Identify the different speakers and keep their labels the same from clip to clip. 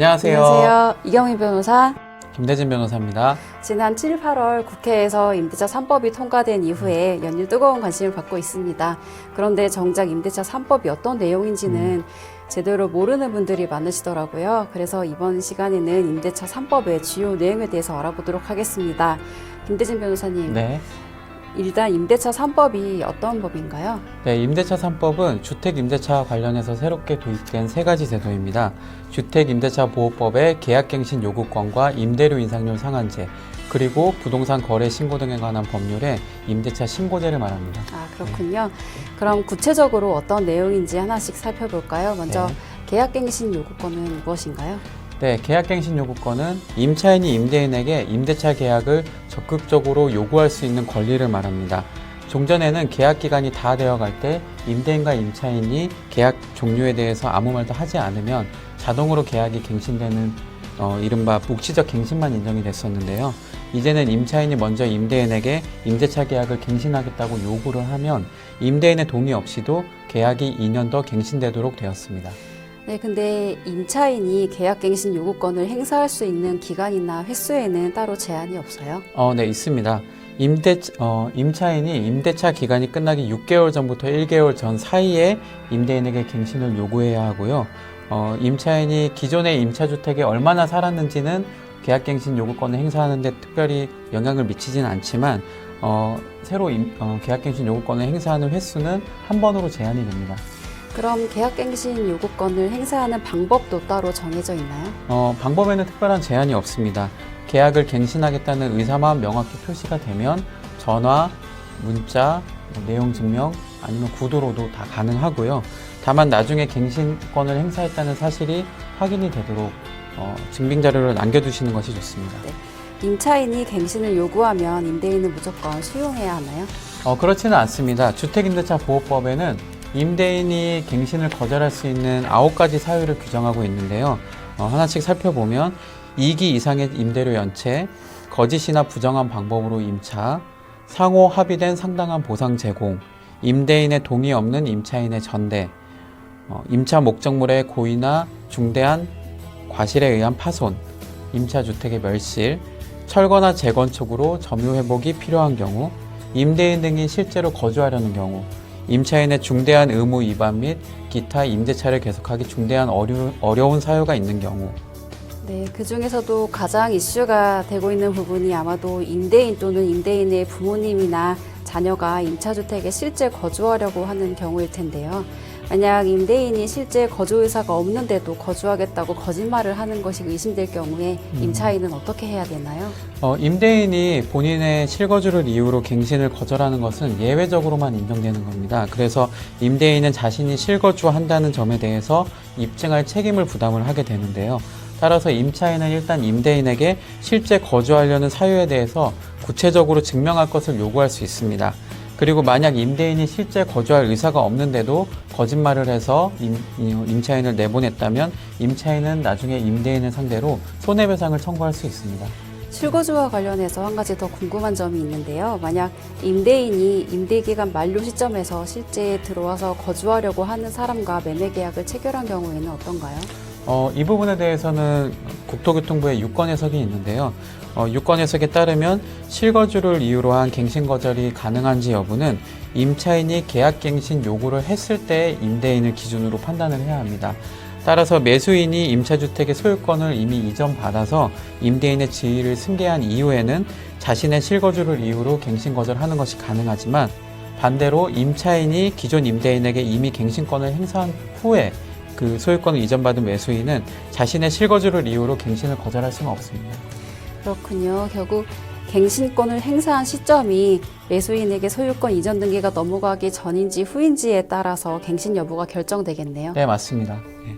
Speaker 1: 안녕하세요.
Speaker 2: 안녕하세요. 이경민 변호사.
Speaker 1: 김대진 변호사입니다.
Speaker 2: 지난 7, 8월 국회에서 임대차 3법이 통과된 이후에 연일 뜨거운 관심을 받고 있습니다. 그런데 정작 임대차 3법이 어떤 내용인지는 제대로 모르는 분들이 많으시더라고요. 그래서 이번 시간에는 임대차 3법의 주요 내용에 대해서 알아보도록 하겠습니다. 김대진 변호사님,
Speaker 1: 네.
Speaker 2: 일단 임대차 3법이 어떤 법인가요?
Speaker 1: 네, 임대차 3법은 주택 임대차와 관련해서 새롭게 도입된 세 가지 제도입니다. 주택 임대차 보호법의 계약갱신 요구권과 임대료 인상률 상한제, 그리고 부동산 거래 신고 등에 관한 법률에 임대차 신고제를 말합니다.
Speaker 2: 아, 그렇군요. 그럼 구체적으로 어떤 내용인지 하나씩 살펴볼까요? 먼저
Speaker 1: 네.
Speaker 2: 계약갱신 요구권은 무엇인가요?
Speaker 1: 네, 계약갱신 요구권은 임차인이 임대인에게 임대차 계약을 적극적으로 요구할 수 있는 권리를 말합니다. 종전에는 계약 기간이 다 되어 갈 때 임대인과 임차인이 계약 종료에 대해서 아무 말도 하지 않으면 자동으로 계약이 갱신되는 어, 이른바 묵시적 갱신만 인정이 됐었는데요. 이제는 임차인이 먼저 임대인에게 임대차 계약을 갱신하겠다고 요구를 하면 임대인의 동의 없이도 계약이 2년 더 갱신되도록 되었습니다.
Speaker 2: 네, 근데 임차인이 계약갱신 요구권을 행사할 수 있는 기간이나 횟수에는 따로 제한이 없어요.
Speaker 1: 어, 네, 있습니다. 임대, 어, 임차인이 임대차 기간이 끝나기 6개월 전부터 1개월 전 사이에 임대인에게 갱신을 요구해야 하고요. 어, 임차인이 기존의 임차주택에 얼마나 살았는지는 계약갱신 요구권을 행사하는데 특별히 영향을 미치지는 않지만, 어, 새로 임, 어, 계약갱신 요구권을 행사하는 횟수는 한 번으로 제한이 됩니다.
Speaker 2: 그럼 계약갱신 요구권을 행사하는 방법도 따로 정해져 있나요?
Speaker 1: 어, 방법에는 특별한 제한이 없습니다. 계약을 갱신하겠다는 의사만 명확히 표시가 되면 전화, 문자, 뭐 내용 증명 아니면 구도로도 다 가능하고요. 다만 나중에 갱신권을 행사했다는 사실이 확인이 되도록 어, 증빙 자료를 남겨두시는 것이 좋습니다.
Speaker 2: 임차인이 갱신을 요구하면 임대인은 무조건 수용해야 하나요?
Speaker 1: 어, 그렇지는 않습니다. 주택임대차 보호법에는 임대인이 갱신을 거절할 수 있는 아홉 가지 사유를 규정하고 있는데요. 어, 하나씩 살펴보면 2기 이상의 임대료 연체, 거짓이나 부정한 방법으로 임차, 상호 합의된 상당한 보상 제공, 임대인의 동의 없는 임차인의 전대, 어, 임차 목적물의 고의나 중대한 과실에 의한 파손, 임차 주택의 멸실, 철거나 재건축으로 점유 회복이 필요한 경우, 임대인 등이 실제로 거주하려는 경우, 임차인의 중대한 의무 위반 및 기타 임대차를 계속하기 중대한 어려, 어려운 사유가 있는 경우,
Speaker 2: 네, 그 중에서도 가장 이슈가 되고 있는 부분이 아마도 임대인 또는 임대인의 부모님이나 자녀가 임차주택에 실제 거주하려고 하는 경우일 텐데요. 만약 임대인이 실제 거주 의사가 없는데도 거주하겠다고 거짓말을 하는 것이 의심될 경우에 임차인은 어떻게 해야 되나요?
Speaker 1: 어, 임대인이 본인의 실거주를 이유로 갱신을 거절하는 것은 예외적으로만 인정되는 겁니다. 그래서 임대인은 자신이 실거주한다는 점에 대해서 입증할 책임을 부담을 하게 되는데요. 따라서 임차인은 일단 임대인에게 실제 거주하려는 사유에 대해서 구체적으로 증명할 것을 요구할 수 있습니다. 그리고 만약 임대인이 실제 거주할 의사가 없는데도 거짓말을 해서 임, 임차인을 내보냈다면 임차인은 나중에 임대인을 상대로 손해배상을 청구할 수 있습니다.
Speaker 2: 실거주와 관련해서 한 가지 더 궁금한 점이 있는데요. 만약 임대인이 임대기간 만료 시점에서 실제 들어와서 거주하려고 하는 사람과 매매 계약을 체결한 경우에는 어떤가요?
Speaker 1: 어, 이 부분에 대해서는 국토교통부의 유권 해석이 있는데요. 어, 유권 해석에 따르면 실거주를 이유로 한 갱신 거절이 가능한지 여부는 임차인이 계약 갱신 요구를 했을 때 임대인을 기준으로 판단을 해야 합니다. 따라서 매수인이 임차주택의 소유권을 이미 이전 받아서 임대인의 지위를 승계한 이후에는 자신의 실거주를 이유로 갱신 거절하는 것이 가능하지만 반대로 임차인이 기존 임대인에게 이미 갱신권을 행사한 후에 그 소유권을 이전받은 매수인은 자신의 실거주를 이유로 갱신을 거절할 수는 없습니다.
Speaker 2: 그렇군요. 결국 갱신권을 행사한 시점이 매수인에게 소유권 이전 등기가 넘어가기 전인지 후인지에 따라서 갱신 여부가 결정되겠네요.
Speaker 1: 네, 맞습니다. 네.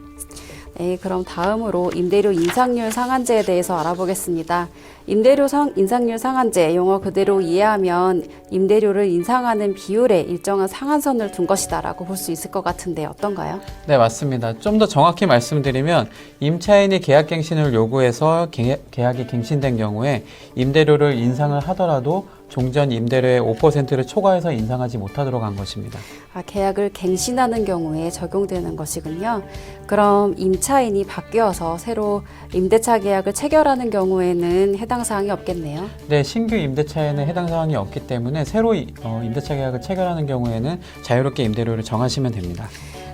Speaker 2: 네, 그럼 다음으로 임대료 인상률 상한제에 대해서 알아보겠습니다. 임대료 상, 인상률 상한제, 용어 그대로 이해하면 임대료를 인상하는 비율에 일정한 상한선을 둔 것이다라고 볼 수 있을 것 같은데 어떤가요?
Speaker 1: 네, 맞습니다. 좀 더 정확히 말씀드리면 임차인이 계약 갱신을 요구해서 계- 계약이 갱신된 경우에 임대료를 인상을 하더라도 종전 임대료의 5%를 초과해서 인상하지 못하도록 한 것입니다.
Speaker 2: 아, 계약을 갱신하는 경우에 적용되는 것이군요. 그럼 임차인이 바뀌어서 새로 임대차 계약을 체결하는 경우에는 해당 사항이 없겠네요.
Speaker 1: 네, 신규 임대차에는 해당 사항이 없기 때문에 새로 이- 어, 임대차 계약을 체결하는 경우에는 자유롭게 임대료를 정하시면 됩니다.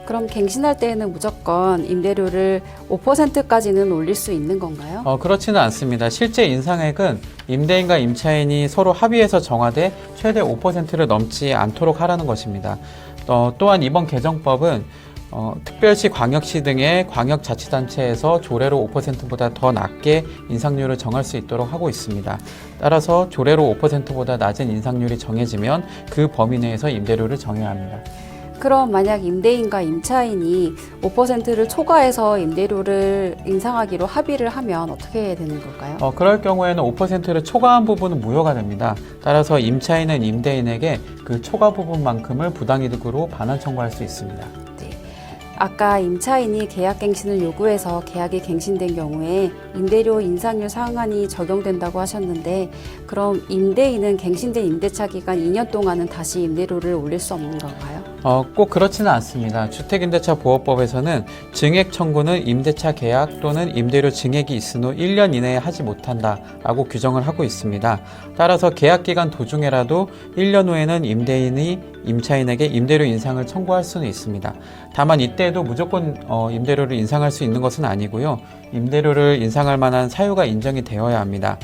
Speaker 2: 그럼 갱신할 때에는 무조건 임대료를 5%까지는 올릴 수 있는 건가요?
Speaker 1: 어, 그렇지는 않습니다. 실제 인상액은 임대인과 임차인이 서로 합의해서 정하되 최대 5%를 넘지 않도록 하라는 것입니다. 어, 또한 이번 개정법은 어, 특별시, 광역시 등의 광역자치단체에서 조례로 5%보다 더 낮게 인상률을 정할 수 있도록 하고 있습니다. 따라서 조례로 5%보다 낮은 인상률이 정해지면 그 범위 내에서 임대료를 정해야 합니다.
Speaker 2: 그럼 만약 임대인과 임차인이 5%를 초과해서 임대료를 인상하기로 합의를 하면 어떻게 되는 걸까요?
Speaker 1: 어, 그럴 경우에는 5%를 초과한 부분은 무효가 됩니다. 따라서 임차인은 임대인에게 그 초과 부분만큼을 부당이득으로 반환 청구할 수 있습니다.
Speaker 2: 네. 아까 임차인이 계약 갱신을 요구해서 계약이 갱신된 경우에 임대료 인상률 상한이 적용된다고 하셨는데 그럼 임대인은 갱신된 임대차 기간 2년 동안은 다시 임대료를 올릴 수 없는 건가요?
Speaker 1: 어, 꼭 그렇지는 않습니다. 주택임대차 보호법에서는 증액 청구는 임대차 계약 또는 임대료 증액이 있은 후 1년 이내에 하지 못한다 라고 규정을 하고 있습니다. 따라서 계약 기간 도중에라도 1년 후에는 임대인이 임차인에게 임대료 인상을 청구할 수는 있습니다. 다만 이때에도 무조건 어, 임대료를 인상할 수 있는 것은 아니고요. 임대료를 인상할 만한 사유가 인정이 되어야 합니다.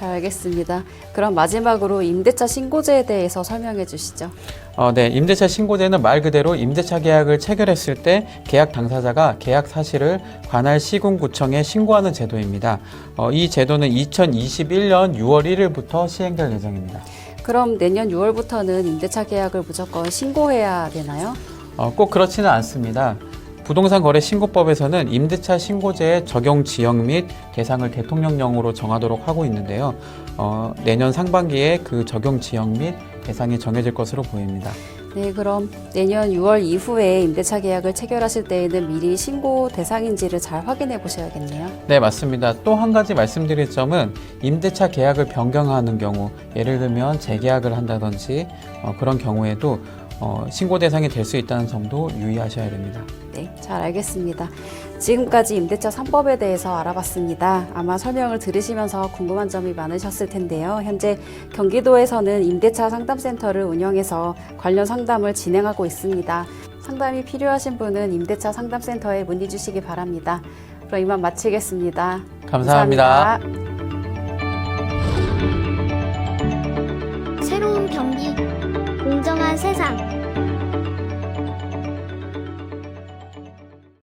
Speaker 2: 잘 알겠습니다. 그럼 마지막으로 임대차 신고제에 대해서 설명해 주시죠.
Speaker 1: 어, 네. 임대차 신고제는 말 그대로 임대차 계약을 체결했을 때 계약 당사자가 계약 사실을 관할 시군구청에 신고하는 제도입니다. 어, 이 제도는 2021년 6월 1일부터 시행될 예정입니다.
Speaker 2: 그럼 내년 6월부터는 임대차 계약을 무조건 신고해야 되나요?
Speaker 1: 어, 꼭 그렇지는 않습니다. 부동산 거래 신고법에서는 임대차 신고제의 적용 지역 및 대상을 대통령령으로 정하도록 하고 있는데요. 어, 내년 상반기에 그 적용 지역 및 대상이 정해질 것으로 보입니다.
Speaker 2: 네, 그럼 내년 6월 이후에 임대차 계약을 체결하실 때에는 미리 신고 대상인지를 잘 확인해 보셔야겠네요.
Speaker 1: 네, 맞습니다. 또 한 가지 말씀드릴 점은 임대차 계약을 변경하는 경우, 예를 들면 재계약을 한다든지 어, 그런 경우에도 어, 신고 대상이 될 수 있다는 점도 유의하셔야 됩니다.
Speaker 2: 네, 잘 알겠습니다. 지금까지 임대차 3법에 대해서 알아봤습니다. 아마 설명을 들으시면서 궁금한 점이 많으셨을 텐데요. 현재 경기도에서는 임대차 상담센터를 운영해서 관련 상담을 진행하고 있습니다. 상담이 필요하신 분은 임대차 상담센터에 문의 주시기 바랍니다. 그럼 이만 마치겠습니다.
Speaker 1: 감사합니다.
Speaker 2: 감사합니다.
Speaker 3: 새